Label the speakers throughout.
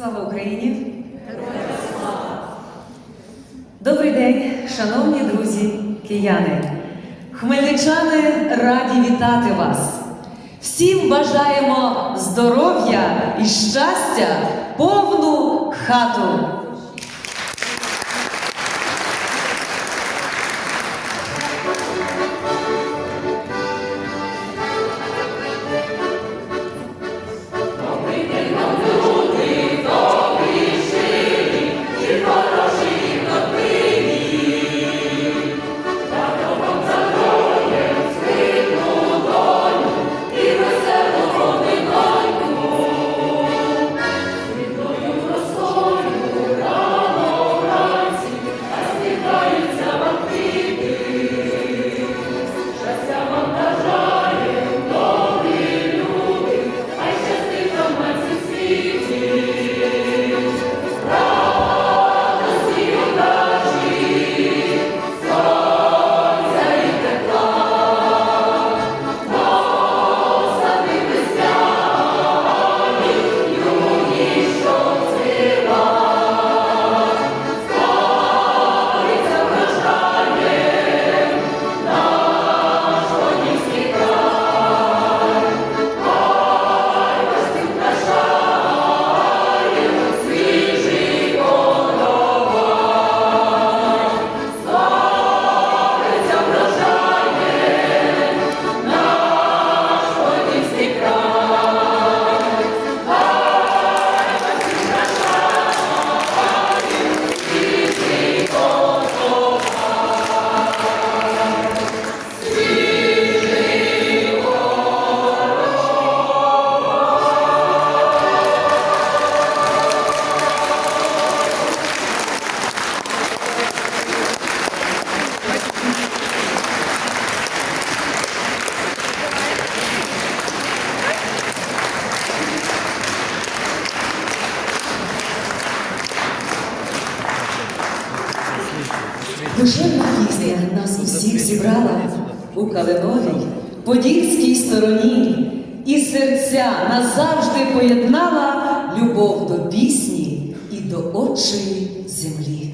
Speaker 1: Слава Україні! Добрий день, шановні друзі, кияни! Хмельничани раді вітати вас! Всім бажаємо здоров'я і щастя, повну хату! Душевна пісня нас усіх зібрала у калиновій подільській стороні, і серця назавжди поєднала любов до пісні і до отчої землі.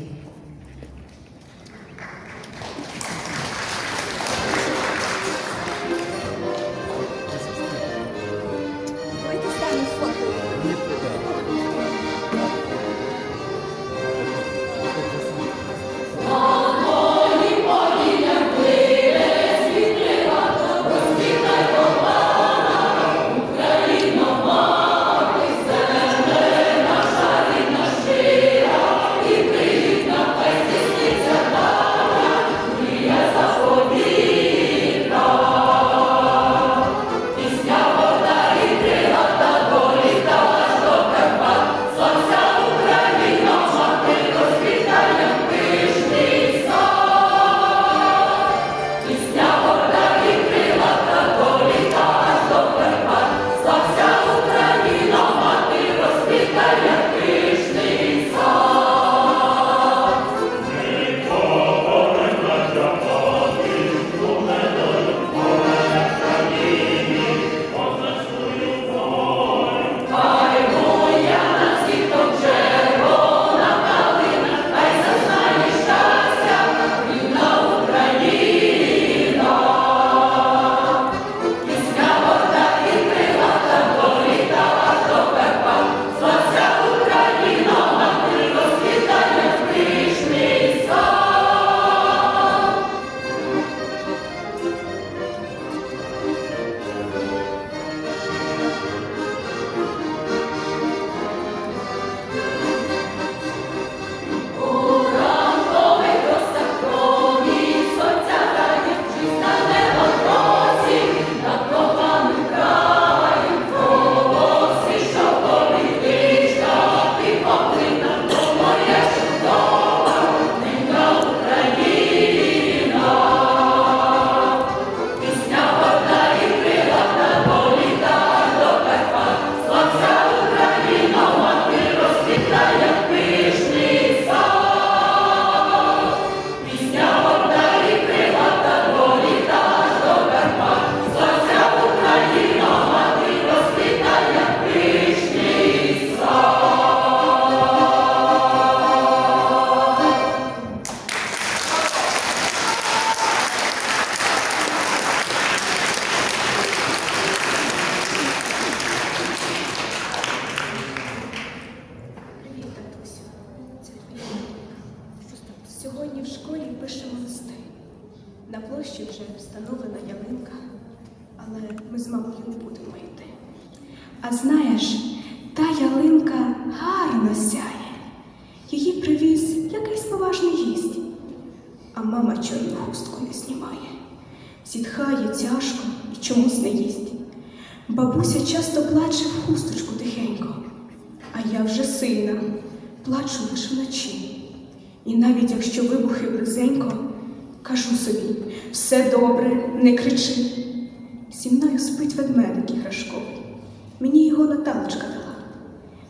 Speaker 2: На площі вже встановлена ялинка, але ми з мамою не будемо йти. А знаєш, та ялинка гарно сяє. Її привіз якийсь поважний гість, а мама чорну хустку не знімає. Зітхає тяжко і чомусь не їсть. Бабуся часто плаче в хусточку тихенько, а я вже сильна, плачу лише вночі. І навіть якщо вибухи близенько, кажу собі, все добре, не кричи. Зі мною спить ведмедик іграшковий. Мені його Наталочка дала.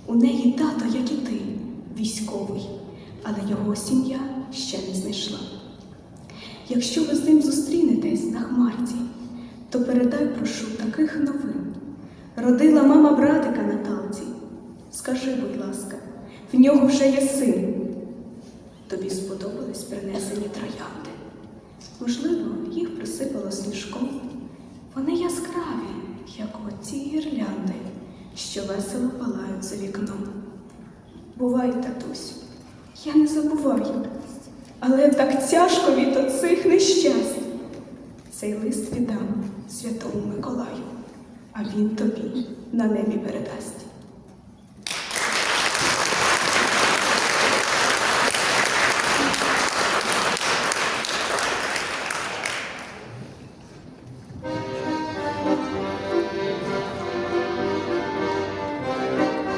Speaker 2: У неї тато, як і ти, військовий, але його сім'я ще не знайшла. Якщо ви з ним зустрінетесь на хмарці, то передай, прошу, таких новин. Родила мама братика Наталці. Скажи, будь ласка, в нього вже є син. Тобі сподобались принесені троянди. Можливо, їх присипало сніжком. Вони яскраві, як оці гірлянди, що весело палають за вікном. Бувай, татусь, я не забуваю, але так тяжко від оцих нещасть. Цей лист віддам святому Миколаю, а він тобі на небі передасть.